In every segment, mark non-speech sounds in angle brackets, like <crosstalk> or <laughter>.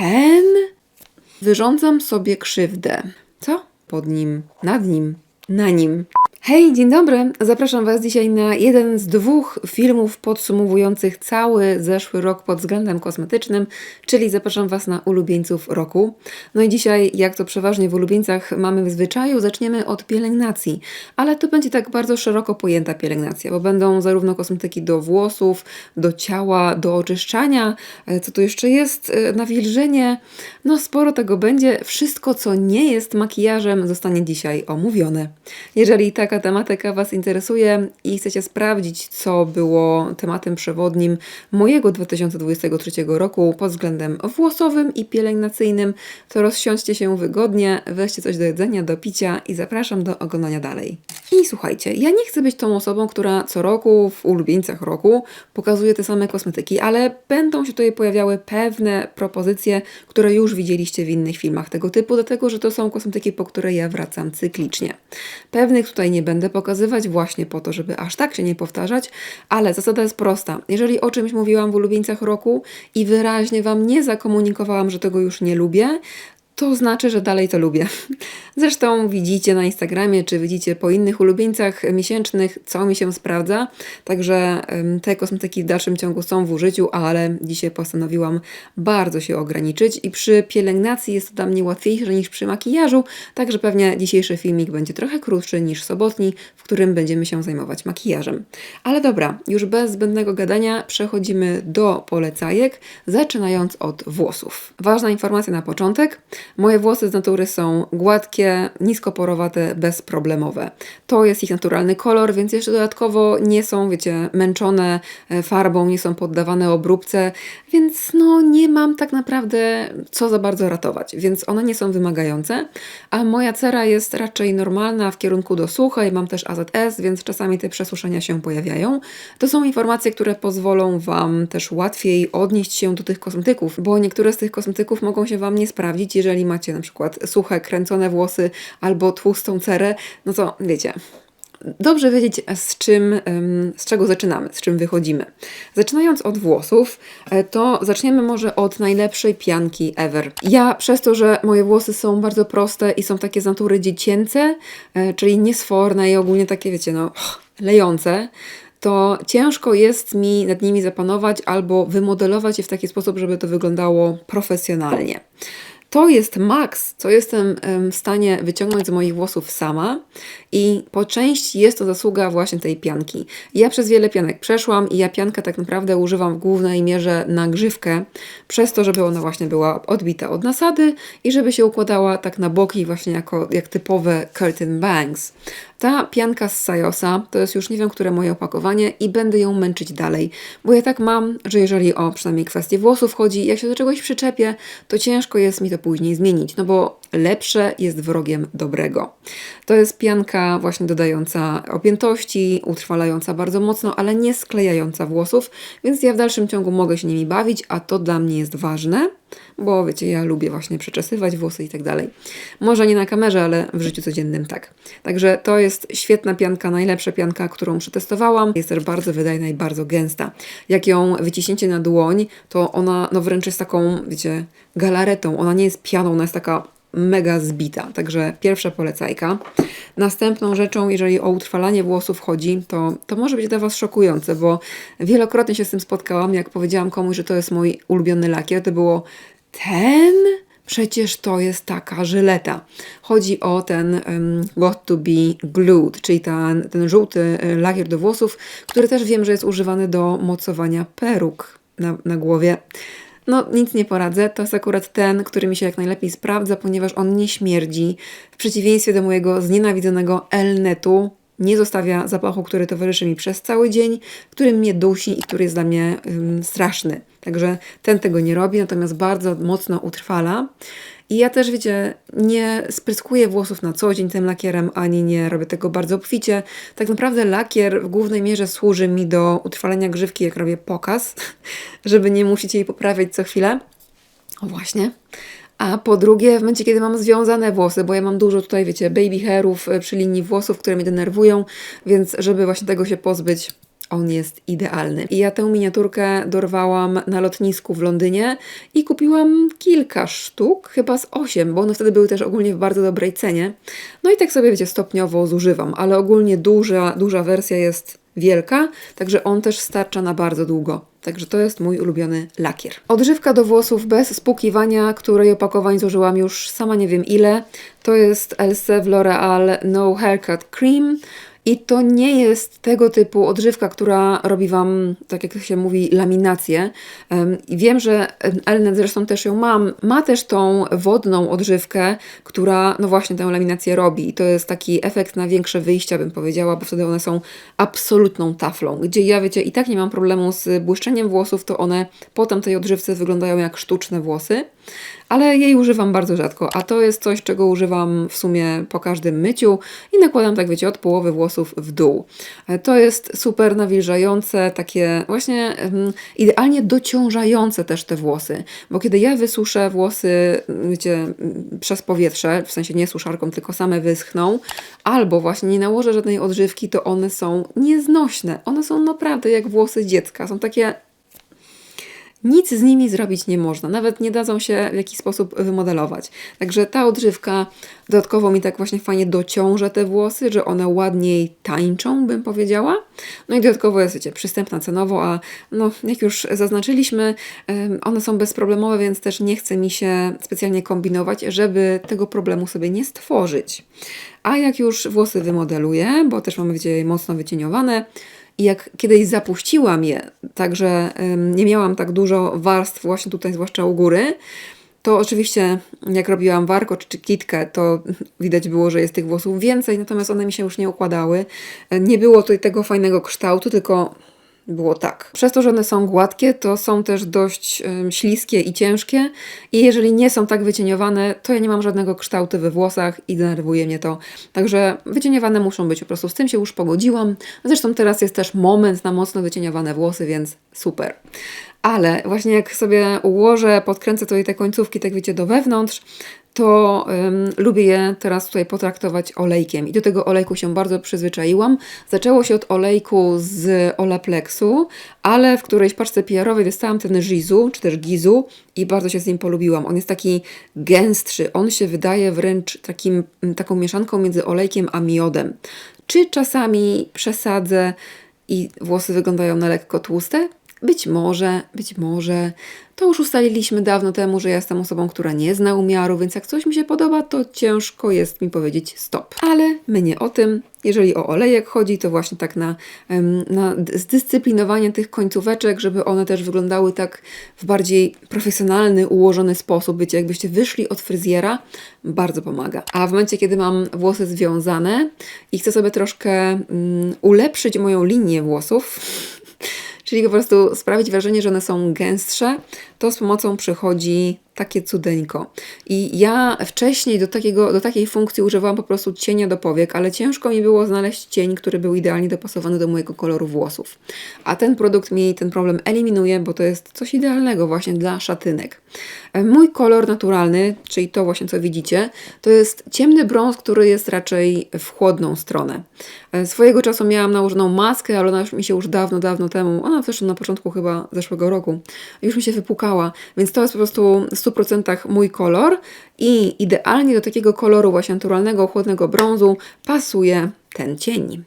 ten? Wyrządzam sobie krzywdę. Co? Pod nim, nad nim, na nim. Hej, dzień dobry. Zapraszam Was dzisiaj na jeden z dwóch filmów podsumowujących cały zeszły rok pod względem kosmetycznym, czyli zapraszam Was na ulubieńców roku. No i dzisiaj, jak to przeważnie w ulubieńcach mamy w zwyczaju, zaczniemy od pielęgnacji, ale to będzie tak bardzo szeroko pojęta pielęgnacja, bo będą zarówno kosmetyki do włosów, do ciała, do oczyszczania, e, co tu jeszcze jest, e, nawilżenie, no sporo tego będzie. Wszystko, co nie jest makijażem, zostanie dzisiaj omówione. Jeżeli taka tematyka Was interesuje i chcecie sprawdzić, co było tematem przewodnim mojego 2023 roku pod względem włosowym i pielęgnacyjnym, to rozsiądźcie się wygodnie, weźcie coś do jedzenia, do picia i zapraszam do oglądania dalej. I słuchajcie, ja nie chcę być tą osobą, która co roku w ulubieńcach roku pokazuje te same kosmetyki, ale będą się tutaj pojawiały pewne propozycje, które już widzieliście w innych filmach tego typu, dlatego że to są kosmetyki, po które ja wracam cyklicznie. Pewnych tutaj nie będę pokazywać właśnie po to, żeby aż tak się nie powtarzać, ale zasada jest prosta. Jeżeli o czymś mówiłam w ulubieńcach roku i wyraźnie Wam nie zakomunikowałam, że tego już nie lubię, to znaczy, że dalej to lubię. <laughs> Zresztą widzicie na Instagramie, czy widzicie po innych ulubieńcach miesięcznych, co mi się sprawdza. Także te kosmetyki w dalszym ciągu są w użyciu, ale dzisiaj postanowiłam bardzo się ograniczyć i przy pielęgnacji jest to dla mnie łatwiejsze niż przy makijażu, także pewnie dzisiejszy filmik będzie trochę krótszy niż sobotni, w którym będziemy się zajmować makijażem. Ale dobra, już bez zbędnego gadania przechodzimy do polecajek, zaczynając od włosów. Ważna informacja na początek. Moje włosy z natury są gładkie, niskoporowate, bezproblemowe. To jest ich naturalny kolor, więc jeszcze dodatkowo nie są, wiecie, męczone e, farbą, nie są poddawane obróbce, więc no nie mam tak naprawdę co za bardzo ratować, więc one nie są wymagające, a moja cera jest raczej normalna w kierunku do suchej, mam też AZS, więc czasami te przesuszenia się pojawiają. To są informacje, które pozwolą Wam też łatwiej odnieść się do tych kosmetyków, bo niektóre z tych kosmetyków mogą się Wam nie sprawdzić, jeżeli macie na przykład suche, kręcone włosy albo tłustą cerę, no to wiecie, dobrze wiedzieć, z czym, z czego zaczynamy, z czym wychodzimy. Zaczynając od włosów, e, to zaczniemy może od najlepszej pianki ever. Ja przez to, że moje włosy są bardzo proste i są takie z natury dziecięce, e, czyli niesforne i ogólnie takie, wiecie, no, lejące, to ciężko jest mi nad nimi zapanować albo wymodelować je w taki sposób, żeby to wyglądało profesjonalnie. To jest maks, co jestem w stanie wyciągnąć z moich włosów sama i po części jest to zasługa właśnie tej pianki. Ja przez wiele pianek przeszłam i ja piankę tak naprawdę używam w głównej mierze na grzywkę, przez to, żeby ona właśnie była odbita od nasady i żeby się układała tak na boki właśnie jako jak typowe curtain bangs. Ta pianka z Sajosa to jest już nie wiem, które moje opakowanie i będę ją męczyć dalej, bo ja tak mam, że jeżeli o przynajmniej kwestię włosów chodzi, jak się do czegoś przyczepię, to ciężko jest mi to później zmienić, no bo lepsze jest wrogiem dobrego. To jest pianka właśnie dodająca objętości, utrwalająca bardzo mocno, ale nie sklejająca włosów, więc ja w dalszym ciągu mogę się nimi bawić, a to dla mnie jest ważne bo wiecie, ja lubię właśnie przeczesywać włosy i tak dalej. Może nie na kamerze, ale w życiu codziennym tak. Także to jest świetna pianka, najlepsza pianka, którą przetestowałam. Jest też bardzo wydajna i bardzo gęsta. Jak ją wyciśniecie na dłoń, to ona no wręcz jest taką, wiecie, galaretą. Ona nie jest pianą, ona jest taka mega zbita. Także pierwsza polecajka. Następną rzeczą, jeżeli o utrwalanie włosów chodzi, to, to może być dla Was szokujące, bo wielokrotnie się z tym spotkałam. Jak powiedziałam komuś, że to jest mój ulubiony lakier, to było ten? Przecież to jest taka żyleta. Chodzi o ten um, Got to be glued, czyli ten, ten żółty e, lakier do włosów, który też wiem, że jest używany do mocowania peruk na, na głowie. No, nic nie poradzę. To jest akurat ten, który mi się jak najlepiej sprawdza, ponieważ on nie śmierdzi. W przeciwieństwie do mojego znienawidzonego Elnetu, nie zostawia zapachu, który towarzyszy mi przez cały dzień, który mnie dusi i który jest dla mnie straszny. Także ten tego nie robi, natomiast bardzo mocno utrwala. I ja też, wiecie, nie spryskuję włosów na co dzień tym lakierem, ani nie robię tego bardzo obficie. Tak naprawdę lakier w głównej mierze służy mi do utrwalenia grzywki, jak robię pokaz, <laughs> żeby nie musieć jej poprawiać co chwilę. O właśnie. A po drugie, w momencie, kiedy mam związane włosy, bo ja mam dużo tutaj, wiecie, baby hairów przy linii włosów, które mnie denerwują, więc żeby właśnie tego się pozbyć, On jest idealny. I ja tę miniaturkę dorwałam na lotnisku w Londynie i kupiłam kilka sztuk, chyba z osiem, bo one wtedy były też ogólnie w bardzo dobrej cenie. No i tak sobie, wiecie, stopniowo zużywam, ale ogólnie duża, duża wersja jest wielka, także on też starcza na bardzo długo. Także to jest mój ulubiony lakier. Odżywka do włosów bez spłukiwania, której opakowań zużyłam już sama nie wiem ile. To jest Else L'Oreal No Haircut Cream. I to nie jest tego typu odżywka, która robi Wam, tak jak się mówi, laminację. I wiem, że Elnet, zresztą też ją mam, ma też tą wodną odżywkę, która no właśnie tę laminację robi. I to jest taki efekt na większe wyjścia, bym powiedziała, bo wtedy one są absolutną taflą. Gdzie ja, wiecie, i tak nie mam problemu z błyszczeniem włosów, to one po tamtej odżywce wyglądają jak sztuczne włosy ale jej używam bardzo rzadko, a to jest coś, czego używam w sumie po każdym myciu i nakładam, tak wiecie, od połowy włosów w dół. E, To jest super nawilżające, takie właśnie idealnie dociążające też te włosy, bo kiedy ja wysuszę włosy, wiecie, przez powietrze, w sensie nie suszarką, tylko same wyschną, albo właśnie nie nałożę żadnej odżywki, to one są nieznośne. One są naprawdę jak włosy dziecka, są takie nic z nimi zrobić nie można, nawet nie dadzą się w jakiś sposób wymodelować. Także ta odżywka dodatkowo mi tak właśnie fajnie dociąża te włosy, że one ładniej tańczą, bym powiedziała. No i dodatkowo jest, wiecie, przystępna cenowo, a no, jak już zaznaczyliśmy, one są bezproblemowe, więc też nie chce mi się specjalnie kombinować, żeby tego problemu sobie nie stworzyć. A jak już włosy wymodeluję, bo też mamy, wiecie, mocno wycieniowane, i jak kiedyś zapuściłam je, także nie miałam tak dużo warstw właśnie tutaj, zwłaszcza u góry, to oczywiście jak robiłam warko czy kitkę, to <laughs> widać było, że jest tych włosów więcej, natomiast one mi się już nie układały. E, Nie było tutaj tego fajnego kształtu, tylko było tak. Przez to, że one są gładkie, to są też dość ym, śliskie i ciężkie i jeżeli nie są tak wycieniowane, to ja nie mam żadnego kształtu we włosach i denerwuje mnie to. Także wycieniowane muszą być po prostu. Z tym się już pogodziłam. Zresztą teraz jest też moment na mocno wycieniowane włosy, więc super. Ale właśnie jak sobie ułożę, podkręcę tutaj te końcówki, tak wiecie, do wewnątrz, to ym, lubię je teraz tutaj potraktować olejkiem. I do tego olejku się bardzo przyzwyczaiłam. Zaczęło się od olejku z Olaplexu, ale w którejś paczce PR-owej dostałam ten Gizu, czy też Gizu i bardzo się z nim polubiłam. On jest taki gęstszy, on się wydaje wręcz takim, taką mieszanką między olejkiem a miodem. Czy czasami przesadzę i włosy wyglądają na lekko tłuste? Być może, być może. To już ustaliliśmy dawno temu, że ja jestem osobą, która nie zna umiaru, więc jak coś mi się podoba, to ciężko jest mi powiedzieć stop. Ale my nie o tym. Jeżeli o olejek chodzi, to właśnie tak na, na zdyscyplinowanie tych końcóweczek, żeby one też wyglądały tak w bardziej profesjonalny, ułożony sposób. Wiecie, jakbyście wyszli od fryzjera, bardzo pomaga. A w momencie, kiedy mam włosy związane i chcę sobie troszkę mm, ulepszyć moją linię włosów, <laughs> czyli po prostu sprawić wrażenie, że one są gęstsze, to z pomocą przychodzi takie cudeńko. I ja wcześniej do, takiego, do takiej funkcji używałam po prostu cienia do powiek, ale ciężko mi było znaleźć cień, który był idealnie dopasowany do mojego koloru włosów. A ten produkt mi ten problem eliminuje, bo to jest coś idealnego właśnie dla szatynek. E, Mój kolor naturalny, czyli to właśnie co widzicie, to jest ciemny brąz, który jest raczej w chłodną stronę. E, Swojego czasu miałam nałożoną maskę, ale ona już mi się już dawno, dawno temu, ona zresztą na początku chyba zeszłego roku, już mi się wypukała, więc to jest po prostu w 100% mój kolor i idealnie do takiego koloru właśnie naturalnego, chłodnego brązu pasuje ten cień.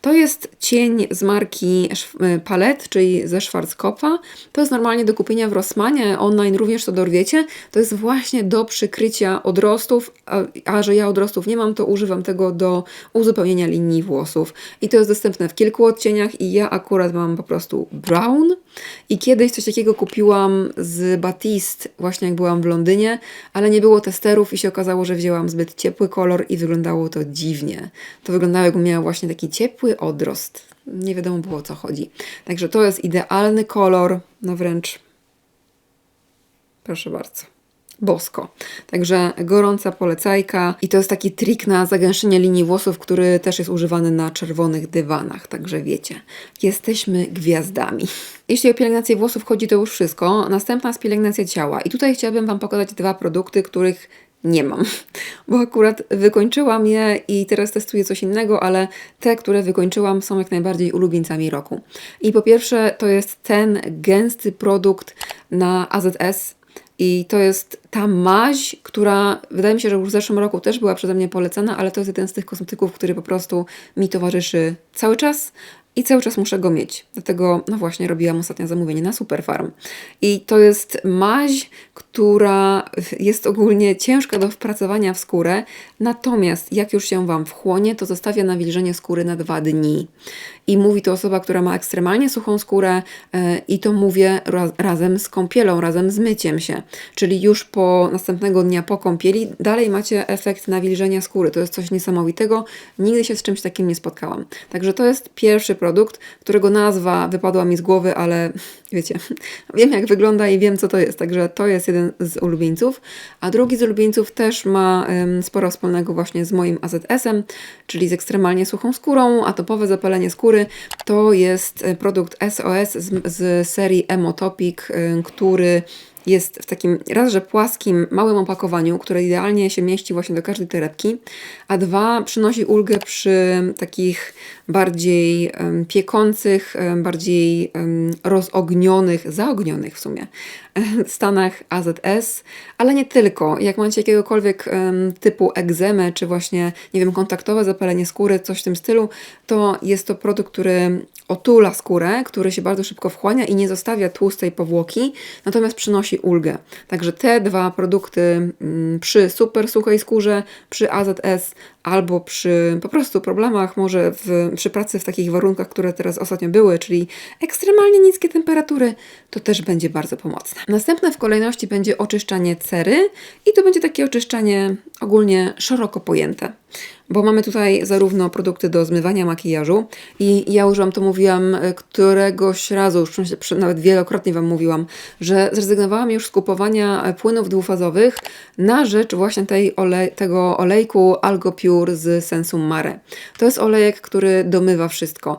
To jest cień z marki y, Palette, czyli ze Schwarzkopfa. To jest normalnie do kupienia w Rossmanie, online również to dorwiecie. To jest właśnie do przykrycia odrostów, a, a że ja odrostów nie mam, to używam tego do uzupełnienia linii włosów. I to jest dostępne w kilku odcieniach i ja akurat mam po prostu brown. I kiedyś coś takiego kupiłam z Batiste, właśnie jak byłam w Londynie, ale nie było testerów i się okazało, że wzięłam zbyt ciepły kolor i wyglądało to dziwnie. To wyglądało jakbym miała właśnie taki ciepły odrost. Nie wiadomo było o co chodzi. Także to jest idealny kolor, no wręcz proszę bardzo. Bosko. Także gorąca polecajka i to jest taki trik na zagęszczenie linii włosów, który też jest używany na czerwonych dywanach, także wiecie, jesteśmy gwiazdami. Jeśli o pielęgnację włosów chodzi, to już wszystko. Następna jest pielęgnacja ciała i tutaj chciałabym Wam pokazać dwa produkty, których nie mam, <laughs> bo akurat wykończyłam je i teraz testuję coś innego, ale te, które wykończyłam, są jak najbardziej ulubieńcami roku. I po pierwsze, to jest ten gęsty produkt na AZS. I to jest ta maź, która wydaje mi się, że już w zeszłym roku też była przeze mnie polecana, ale to jest jeden z tych kosmetyków, który po prostu mi towarzyszy cały czas i cały czas muszę go mieć. Dlatego, no właśnie, robiłam ostatnio zamówienie na Superfarm. I to jest maź, która jest ogólnie ciężka do wpracowania w skórę, natomiast jak już się Wam wchłonie, to zostawia nawilżenie skóry na dwa dni. I mówi to osoba, która ma ekstremalnie suchą skórę yy, i to mówię raz, razem z kąpielą, razem z myciem się. Czyli już po następnego dnia po kąpieli dalej macie efekt nawilżenia skóry. To jest coś niesamowitego. Nigdy się z czymś takim nie spotkałam. Także to jest pierwszy produkt, którego nazwa wypadła mi z głowy, ale wiecie, wiem jak wygląda i wiem co to jest. Także to jest jeden z ulubieńców. A drugi z ulubieńców też ma sporo wspólnego właśnie z moim AZS-em, czyli z ekstremalnie suchą skórą, atopowe zapalenie skóry to jest e, produkt SOS z, z serii Emotopic, e, który jest w takim raz, że płaskim, małym opakowaniu, które idealnie się mieści właśnie do każdej torebki, a dwa, przynosi ulgę przy takich bardziej um, piekących, um, bardziej um, rozognionych, zaognionych w sumie <laughs> stanach AZS, ale nie tylko. Jak macie jakiegokolwiek typu egzemę, czy właśnie, nie wiem, kontaktowe zapalenie skóry, coś w tym stylu, to jest to produkt, który otula skórę, który się bardzo szybko wchłania i nie zostawia tłustej powłoki, natomiast przynosi ulgę. Także te dwa produkty mm, przy super suchej skórze, przy AZS albo przy po prostu problemach, może w, przy pracy w takich warunkach, które teraz ostatnio były, czyli ekstremalnie niskie temperatury, to też będzie bardzo pomocne. Następne w kolejności będzie oczyszczanie cery i to będzie takie oczyszczanie ogólnie szeroko pojęte bo mamy tutaj zarówno produkty do zmywania makijażu i ja już Wam to mówiłam e, któregoś razu, już nawet wielokrotnie Wam mówiłam, że zrezygnowałam już z kupowania płynów dwufazowych na rzecz właśnie tej ole tego olejku Algo Z Sensum Mare. To jest olejek, który domywa wszystko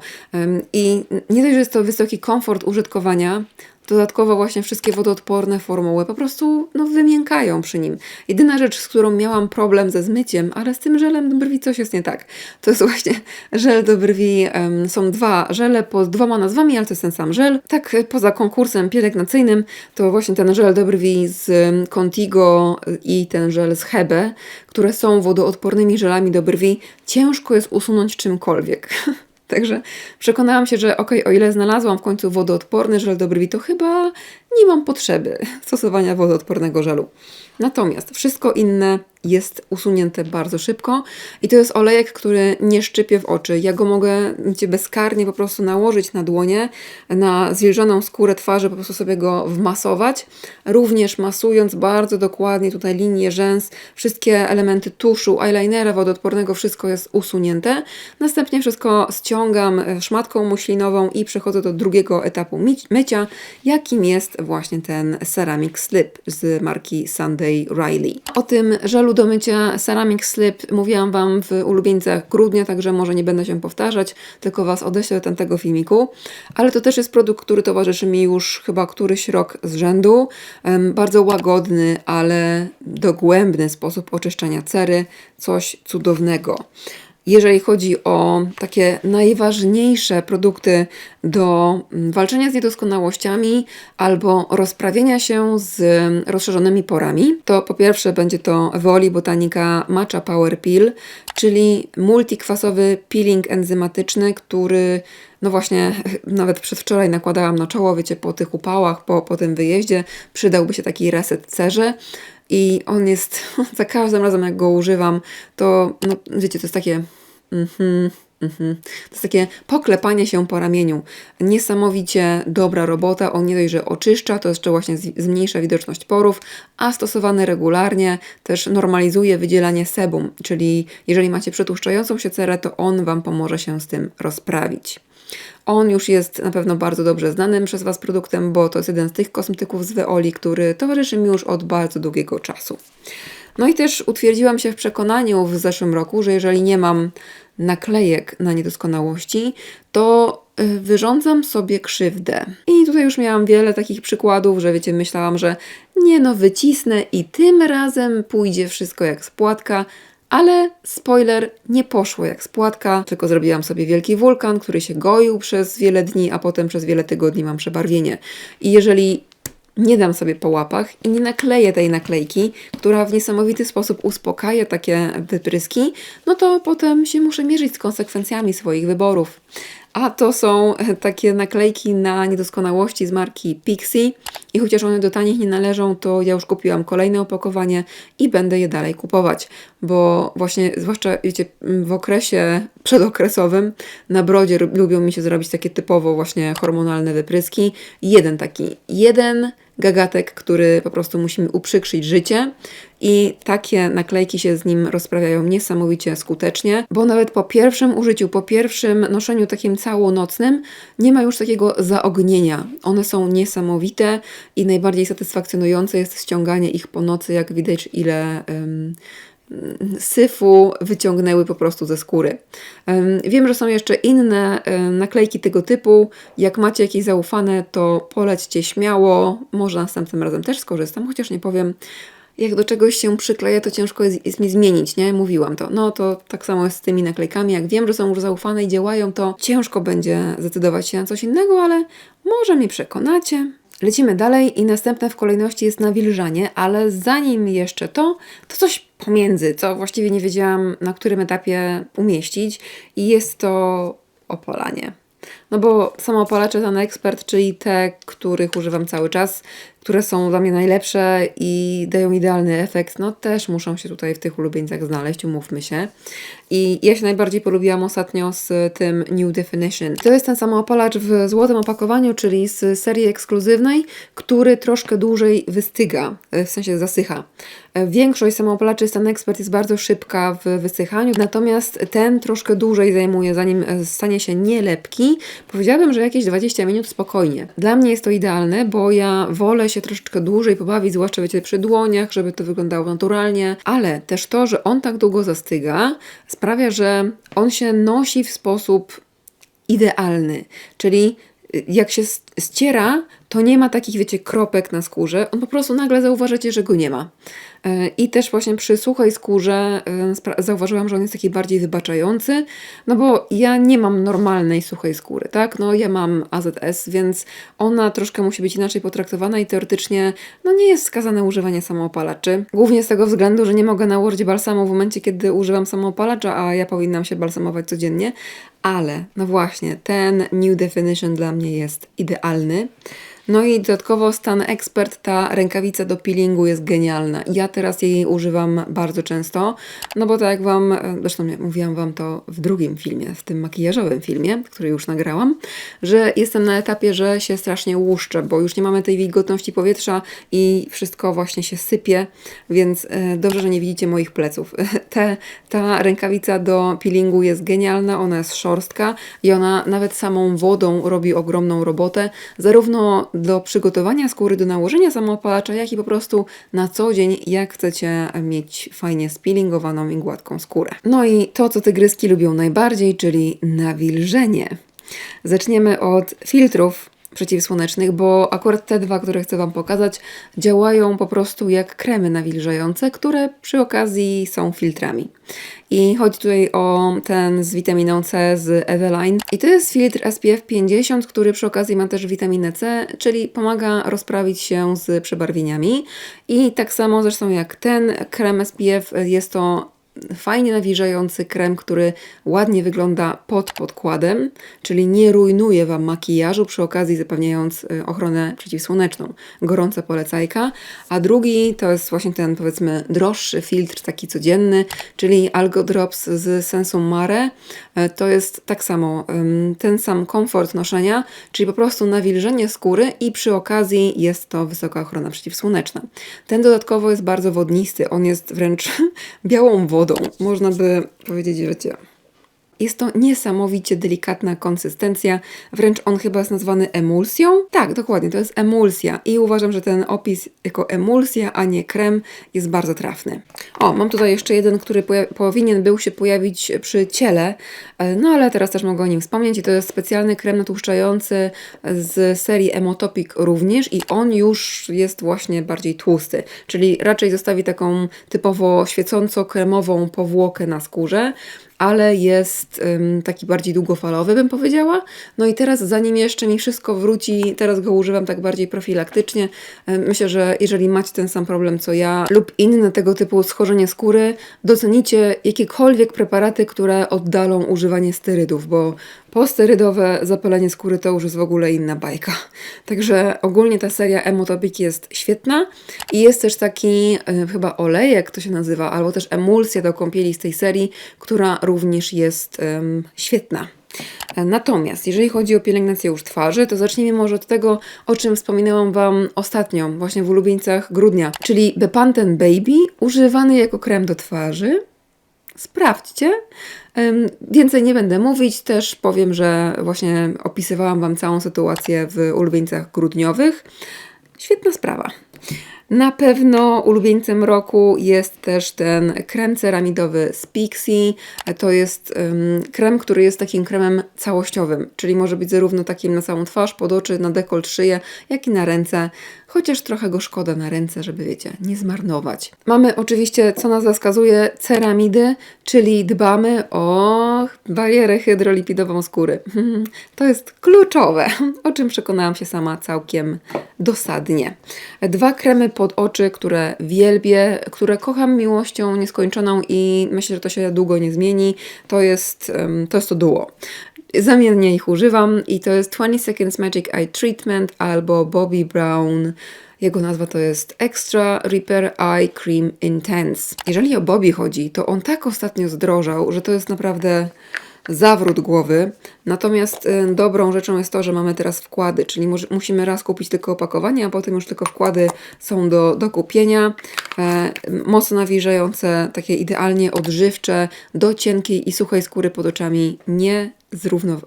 i nie dość, że jest to wysoki komfort użytkowania, Dodatkowo właśnie wszystkie wodoodporne formuły po prostu no, wymiękają przy nim. Jedyna rzecz, z którą miałam problem ze zmyciem, ale z tym żelem do brwi coś jest nie tak. To jest właśnie <laughs> żel do brwi. Um, są dwa żele pod dwoma nazwami, ale to jest ten sam żel. Tak poza konkursem pielęgnacyjnym to właśnie ten żel do brwi z Contigo i ten żel z Hebe, które są wodoodpornymi żelami do brwi. Ciężko jest usunąć czymkolwiek. <laughs> Także przekonałam się, że ok, o ile znalazłam w końcu wodoodporny żel do brwi, to chyba nie mam potrzeby stosowania wodoodpornego żelu. Natomiast wszystko inne jest usunięte bardzo szybko i to jest olejek, który nie szczypie w oczy. Ja go mogę cię bezkarnie po prostu nałożyć na dłonie, na zwilżoną skórę twarzy, po prostu sobie go wmasować, również masując bardzo dokładnie tutaj linię rzęs, wszystkie elementy tuszu, eyelinera wodoodpornego, wszystko jest usunięte. Następnie wszystko ściągam szmatką muślinową i przechodzę do drugiego etapu mycia, jakim jest właśnie ten Ceramic Slip z marki Sunday Riley. O tym żelu do mycia Ceramic Slip mówiłam Wam w ulubieńcach grudnia, także może nie będę się powtarzać, tylko Was odeślę do tamtego filmiku. Ale to też jest produkt, który towarzyszy mi już chyba któryś rok z rzędu. Bardzo łagodny, ale dogłębny sposób oczyszczania cery. Coś cudownego jeżeli chodzi o takie najważniejsze produkty do mm, walczenia z niedoskonałościami albo rozprawienia się z rozszerzonymi porami, to po pierwsze będzie to Woli Botanica Matcha Power Peel, czyli multikwasowy peeling enzymatyczny, który no właśnie, <laughs> nawet przedwczoraj nakładałam na czoło, wiecie, po tych upałach, po, po tym wyjeździe, przydałby się taki reset cerze. I on jest, <laughs> za każdym razem jak go używam, to no, wiecie, to jest takie Mhm, mhm. To jest takie poklepanie się po ramieniu. Niesamowicie dobra robota. On nie dość, że oczyszcza, to jeszcze właśnie zmniejsza widoczność porów, a stosowany regularnie też normalizuje wydzielanie sebum, czyli jeżeli macie przetłuszczającą się cerę, to on Wam pomoże się z tym rozprawić. On już jest na pewno bardzo dobrze znanym przez Was produktem, bo to jest jeden z tych kosmetyków z Weoli, który towarzyszy mi już od bardzo długiego czasu. No i też utwierdziłam się w przekonaniu w zeszłym roku, że jeżeli nie mam naklejek na niedoskonałości, to y, wyrządzam sobie krzywdę. I tutaj już miałam wiele takich przykładów, że wiecie, myślałam, że nie no, wycisnę i tym razem pójdzie wszystko jak spłatka. Ale spoiler, nie poszło jak spłatka, tylko zrobiłam sobie wielki wulkan, który się goił przez wiele dni, a potem przez wiele tygodni mam przebarwienie. I jeżeli nie dam sobie po łapach i nie nakleję tej naklejki, która w niesamowity sposób uspokaja takie wypryski, no to potem się muszę mierzyć z konsekwencjami swoich wyborów. A to są takie naklejki na niedoskonałości z marki Pixie. I chociaż one do tanich nie należą, to ja już kupiłam kolejne opakowanie i będę je dalej kupować, bo właśnie, zwłaszcza wiecie, w okresie przedokresowym na brodzie lubią mi się zrobić takie typowo właśnie hormonalne wypryski. Jeden taki, jeden gagatek, który po prostu musi mi uprzykrzyć życie i takie naklejki się z nim rozprawiają niesamowicie skutecznie, bo nawet po pierwszym użyciu, po pierwszym noszeniu takim całonocnym nie ma już takiego zaognienia. One są niesamowite i najbardziej satysfakcjonujące jest ściąganie ich po nocy, jak widać ile... Syfu wyciągnęły po prostu ze skóry. Wiem, że są jeszcze inne naklejki tego typu. Jak macie jakieś zaufane, to polećcie śmiało. Może następnym razem też skorzystam, chociaż nie powiem. Jak do czegoś się przykleja, to ciężko jest, jest mi zmienić, nie? Mówiłam to. No to tak samo jest z tymi naklejkami. Jak wiem, że są już zaufane i działają, to ciężko będzie zdecydować się na coś innego, ale może mnie przekonacie. Lecimy dalej i następne w kolejności jest nawilżanie, ale zanim jeszcze to, to coś pomiędzy, co właściwie nie wiedziałam na którym etapie umieścić i jest to opalanie. No bo samoopalacze ten ekspert, czyli te, których używam cały czas, które są dla mnie najlepsze i dają idealny efekt, no też muszą się tutaj w tych ulubieńcach znaleźć, umówmy się. I ja się najbardziej polubiłam ostatnio z tym New Definition. To jest ten samoopalacz w złotym opakowaniu, czyli z serii ekskluzywnej, który troszkę dłużej wystyga, w sensie zasycha. Większość samoopalaczy Stan Expert jest bardzo szybka w wysychaniu, natomiast ten troszkę dłużej zajmuje, zanim stanie się nielepki. Powiedziałabym, że jakieś 20 minut spokojnie. Dla mnie jest to idealne, bo ja wolę się troszeczkę dłużej pobawić, zwłaszcza wiecie, przy dłoniach, żeby to wyglądało naturalnie, ale też to, że on tak długo zastyga, sprawia, że on się nosi w sposób idealny, czyli y, jak się ściera, to nie ma takich, wiecie, kropek na skórze. On po prostu nagle zauważacie, że go nie ma. I też właśnie przy suchej skórze e, zauważyłam, że on jest taki bardziej wybaczający, no bo ja nie mam normalnej suchej skóry, tak? No ja mam AZS, więc ona troszkę musi być inaczej potraktowana i teoretycznie no nie jest wskazane używanie samoopalaczy. Głównie z tego względu, że nie mogę nałożyć balsamu w momencie, kiedy używam samoopalacza, a ja powinnam się balsamować codziennie, ale no właśnie, ten New Definition dla mnie jest idealny. No i dodatkowo Stan Expert, ta rękawica do peelingu jest genialna. Ja teraz jej używam bardzo często, no bo tak jak Wam, e, zresztą mówiłam Wam to w drugim filmie, w tym makijażowym filmie, który już nagrałam, że jestem na etapie, że się strasznie łuszczę, bo już nie mamy tej wilgotności powietrza i wszystko właśnie się sypie, więc e, dobrze, że nie widzicie moich pleców. <laughs> Te, ta rękawica do peelingu jest genialna, ona jest szorstka i ona nawet samą wodą robi ogromną robotę, zarówno do przygotowania skóry do nałożenia samoopalacza, jak i po prostu na co dzień, jak chcecie mieć fajnie spillingowaną i gładką skórę. No i to, co tygryski lubią najbardziej, czyli nawilżenie. Zaczniemy od filtrów przeciwsłonecznych, bo akurat te dwa, które chcę Wam pokazać, działają po prostu jak kremy nawilżające, które przy okazji są filtrami. I chodzi tutaj o ten z witaminą C z Eveline. I to jest filtr SPF 50, który przy okazji ma też witaminę C, czyli pomaga rozprawić się z przebarwieniami. I tak samo zresztą jak ten krem SPF jest to fajnie nawilżający krem, który ładnie wygląda pod podkładem, czyli nie rujnuje Wam makijażu, przy okazji zapewniając y, ochronę przeciwsłoneczną. Gorąca polecajka. A drugi to jest właśnie ten powiedzmy droższy filtr, taki codzienny, czyli Algo Drops z Sensum Mare. E, to jest tak samo ten sam komfort noszenia, czyli po prostu nawilżenie skóry i przy okazji jest to wysoka ochrona przeciwsłoneczna. Ten dodatkowo jest bardzo wodnisty, on jest wręcz <laughs> białą wodą Można by powiedzieć, wiecie, Jest to niesamowicie delikatna konsystencja, wręcz on chyba jest nazwany emulsją. Tak, dokładnie, to jest emulsja i uważam, że ten opis jako emulsja, a nie krem jest bardzo trafny. O, mam tutaj jeszcze jeden, który powinien był się pojawić przy ciele, e, no ale teraz też mogę o nim wspomnieć i to jest specjalny krem natłuszczający z serii Emotopic również i on już jest właśnie bardziej tłusty, czyli raczej zostawi taką typowo świecąco-kremową powłokę na skórze, ale jest taki bardziej długofalowy, bym powiedziała. No i teraz, zanim jeszcze mi wszystko wróci, teraz go używam tak bardziej profilaktycznie. Myślę, że jeżeli macie ten sam problem co ja lub inne tego typu schorzenie skóry, docenicie jakiekolwiek preparaty, które oddalą używanie sterydów, bo posterydowe zapalenie skóry to już jest w ogóle inna bajka. Także ogólnie ta seria Emotopic jest świetna i jest też taki y, chyba olejek to się nazywa, albo też emulsja do kąpieli z tej serii, która również jest ym, świetna. E, Natomiast jeżeli chodzi o pielęgnację już twarzy, to zacznijmy może od tego, o czym wspominałam Wam ostatnio, właśnie w ulubieńcach grudnia, czyli Bepanthen Baby używany jako krem do twarzy. Sprawdźcie. Więcej nie będę mówić, też powiem, że właśnie opisywałam Wam całą sytuację w ulubieńcach grudniowych. Świetna sprawa. Na pewno ulubieńcem roku jest też ten krem ceramidowy z Pixie. To jest em, krem, który jest takim kremem całościowym, czyli może być zarówno takim na całą twarz, pod oczy, na dekolt, szyję, jak i na ręce. Chociaż trochę go szkoda na ręce, żeby wiecie, nie zmarnować. Mamy oczywiście, co nazwa wskazuje, ceramidy, czyli dbamy o barierę hydrolipidową skóry. <laughs> To jest kluczowe, o czym przekonałam się sama całkiem dosadnie. Dwa kremy pod oczy, które wielbię, które kocham miłością nieskończoną i myślę, że to się długo nie zmieni. To jest to, jest to duo. Zamiennie ich używam i to jest 20 Seconds Magic Eye Treatment albo Bobby Brown. Jego nazwa to jest Extra Repair Eye Cream Intense. Jeżeli o Bobby chodzi, to on tak ostatnio zdrożał, że to jest naprawdę zawrót głowy. Natomiast y, dobrą rzeczą jest to, że mamy teraz wkłady, czyli musimy raz kupić tylko opakowanie, a potem już tylko wkłady są do, do kupienia. E, mocno nawilżające, takie idealnie odżywcze, do cienkiej i suchej skóry pod oczami, nie zrównow...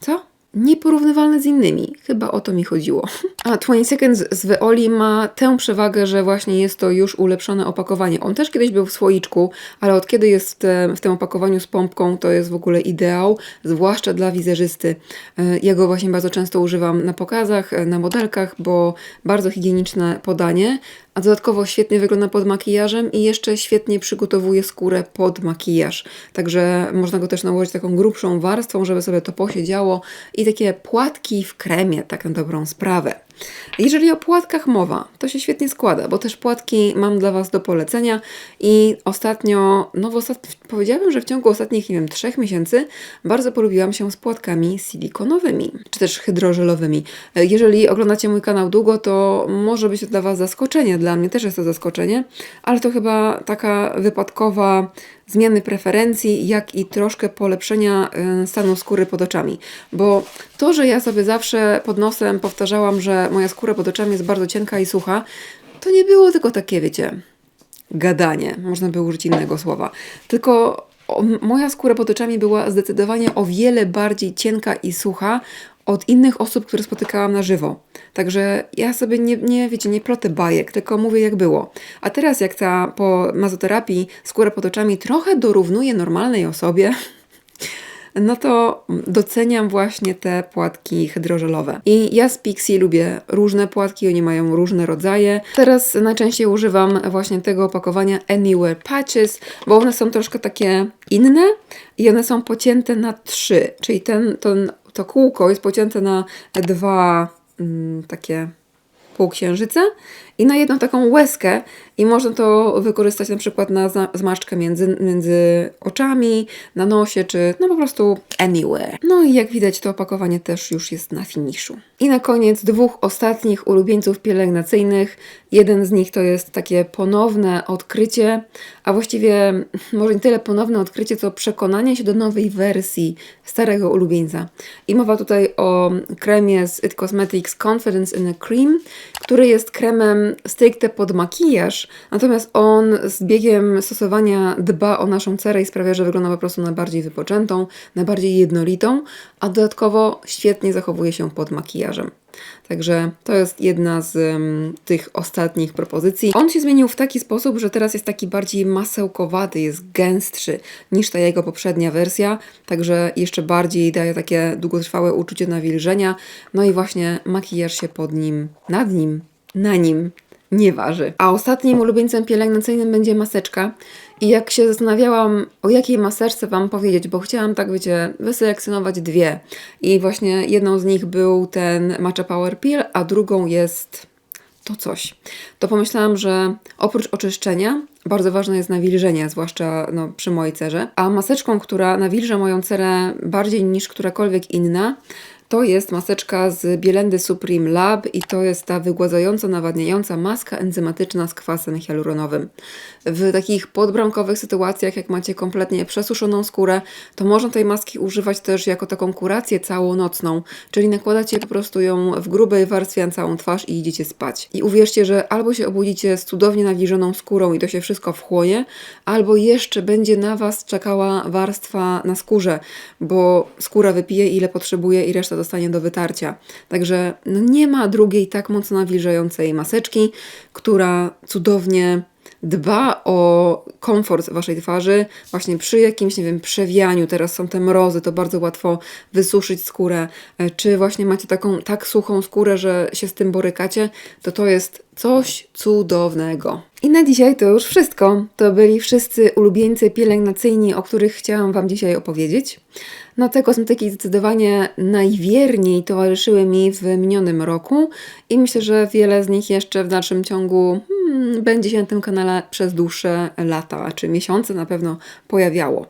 Co? Nieporównywalne z innymi. Chyba o to mi chodziło. A 20 Seconds z Veoli ma tę przewagę, że właśnie jest to już ulepszone opakowanie. On też kiedyś był w słoiczku, ale od kiedy jest w, te, w tym opakowaniu z pompką, to jest w ogóle ideał, zwłaszcza dla wizerzysty. E, Ja go właśnie bardzo często używam na pokazach, e, na modelkach, bo bardzo higieniczne podanie, a dodatkowo świetnie wygląda pod makijażem i jeszcze świetnie przygotowuje skórę pod makijaż. Także można go też nałożyć taką grubszą warstwą, żeby sobie to posiedziało i takie płatki w kremie, tak na dobrą sprawę. Jeżeli o płatkach mowa, to się świetnie składa, bo też płatki mam dla Was do polecenia i ostatnio, no w ostat... powiedziałabym, że w ciągu ostatnich, nie wiem, trzech miesięcy bardzo polubiłam się z płatkami silikonowymi, czy też hydrożelowymi. E, Jeżeli oglądacie mój kanał długo, to może być to dla Was zaskoczenie, dla mnie też jest to zaskoczenie, ale to chyba taka wypadkowa zmiany preferencji, jak i troszkę polepszenia y, stanu skóry pod oczami. Bo to, że ja sobie zawsze pod nosem powtarzałam, że moja skóra pod oczami jest bardzo cienka i sucha, to nie było tylko takie, wiecie, gadanie. Można by użyć innego słowa. Tylko moja skóra pod oczami była zdecydowanie o wiele bardziej cienka i sucha od innych osób, które spotykałam na żywo. Także ja sobie nie, nie wiecie, nie plotę bajek, tylko mówię jak było. A teraz jak ta po mazoterapii skóra pod oczami trochę dorównuje normalnej osobie, <laughs> no to doceniam właśnie te płatki hydrożelowe. I ja z Pixie lubię różne płatki, oni mają różne rodzaje. Teraz najczęściej używam właśnie tego opakowania Anywhere Patches, bo one są troszkę takie inne i one są pocięte na trzy, czyli ten, ten, to kółko jest pocięte na dwa mm, takie półksiężyce i na jedną taką łezkę i można to wykorzystać na przykład na zmarszczkę między, między oczami, na nosie, czy no po prostu anywhere. No i jak widać to opakowanie też już jest na finiszu. I na koniec dwóch ostatnich ulubieńców pielęgnacyjnych. Jeden z nich to jest takie ponowne odkrycie, a właściwie <laughs> może nie tyle ponowne odkrycie, co przekonanie się do nowej wersji starego ulubieńca. I mowa tutaj o kremie z It Cosmetics Confidence in a Cream, który jest kremem stricte pod makijaż, Natomiast on z biegiem stosowania dba o naszą cerę i sprawia, że wygląda po prostu na bardziej wypoczętą, na bardziej jednolitą, a dodatkowo świetnie zachowuje się pod makijażem. Także to jest jedna z em, tych ostatnich propozycji. On się zmienił w taki sposób, że teraz jest taki bardziej masełkowaty, jest gęstszy niż ta jego poprzednia wersja, także jeszcze bardziej daje takie długotrwałe uczucie nawilżenia. No i właśnie makijaż się pod nim, nad nim, na nim nie waży. A ostatnim ulubieńcem pielęgnacyjnym będzie maseczka. I jak się zastanawiałam, o jakiej maseczce Wam powiedzieć, bo chciałam tak, wiecie, wyselekcjonować dwie. I właśnie jedną z nich był ten Matcha Power Peel, a drugą jest to coś. To pomyślałam, że oprócz oczyszczenia bardzo ważne jest nawilżenie, zwłaszcza no, przy mojej cerze. A maseczką, która nawilża moją cerę bardziej niż którakolwiek inna, to jest maseczka z Bielendy Supreme Lab i to jest ta wygładzająca, nawadniająca maska enzymatyczna z kwasem hialuronowym. W takich podbramkowych sytuacjach, jak macie kompletnie przesuszoną skórę, to można tej maski używać też jako taką kurację całonocną, czyli nakładacie po prostu ją w grubej warstwie na całą twarz i idziecie spać. I uwierzcie, że albo się obudzicie z cudownie nawilżoną skórą i to się wszystko wchłonie, albo jeszcze będzie na Was czekała warstwa na skórze, bo skóra wypije ile potrzebuje i reszta dostanie do wytarcia. Także no nie ma drugiej tak mocno nawilżającej maseczki, która cudownie dba o komfort waszej twarzy, właśnie przy jakimś, nie wiem, przewianiu, teraz są te mrozy, to bardzo łatwo wysuszyć skórę, e, czy właśnie macie taką tak suchą skórę, że się z tym borykacie, to to jest coś cudownego. I na dzisiaj to już wszystko. To byli wszyscy ulubieńcy pielęgnacyjni, o których chciałam Wam dzisiaj opowiedzieć. No te kosmetyki zdecydowanie najwierniej towarzyszyły mi w minionym roku i myślę, że wiele z nich jeszcze w dalszym ciągu hmm, będzie się na tym kanale przez dłuższe lata czy miesiące na pewno pojawiało.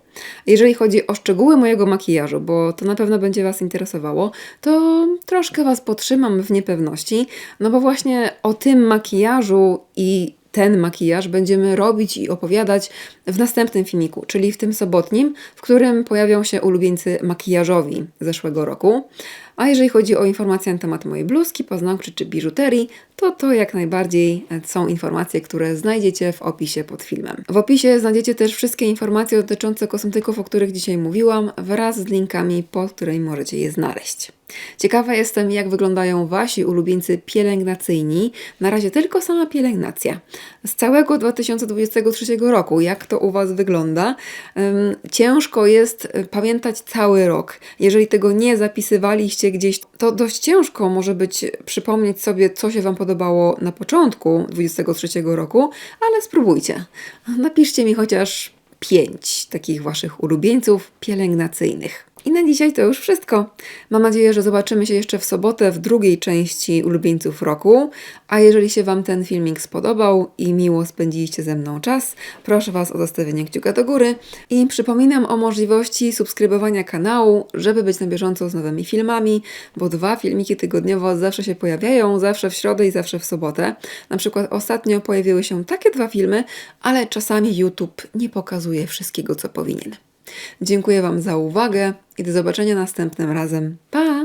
Jeżeli chodzi o szczegóły mojego makijażu, bo to na pewno będzie Was interesowało, to troszkę Was potrzymam w niepewności, no bo właśnie o tym makijażu i ten makijaż będziemy robić i opowiadać w następnym filmiku, czyli w tym sobotnim, w którym pojawią się ulubieńcy makijażowi zeszłego roku. A jeżeli chodzi o informacje na temat mojej bluzki, paznokci czy biżuterii, to to jak najbardziej są informacje, które znajdziecie w opisie pod filmem. W opisie znajdziecie też wszystkie informacje dotyczące kosmetyków, o których dzisiaj mówiłam, wraz z linkami, pod którymi możecie je znaleźć. Ciekawa jestem, jak wyglądają Wasi ulubieńcy pielęgnacyjni. Na razie tylko sama pielęgnacja. Z całego 2023 roku, jak to u Was wygląda? Ciężko jest y, pamiętać cały rok. Jeżeli tego nie zapisywaliście gdzieś, to dość ciężko może być przypomnieć sobie, co się Wam podobało na początku 2023 roku, ale spróbujcie. Napiszcie mi chociaż pięć takich Waszych ulubieńców pielęgnacyjnych. I na dzisiaj to już wszystko. Mam nadzieję, że zobaczymy się jeszcze w sobotę w drugiej części ulubieńców roku. A jeżeli się Wam ten filmik spodobał i miło spędziliście ze mną czas, proszę Was o zostawienie kciuka do góry i przypominam o możliwości subskrybowania kanału, żeby być na bieżąco z nowymi filmami, bo dwa filmiki tygodniowo zawsze się pojawiają, zawsze w środę i zawsze w sobotę. Na przykład ostatnio pojawiły się takie dwa filmy, ale czasami YouTube nie pokazuje wszystkiego, co powinien. Dziękuję Wam za uwagę i do zobaczenia następnym razem. Pa!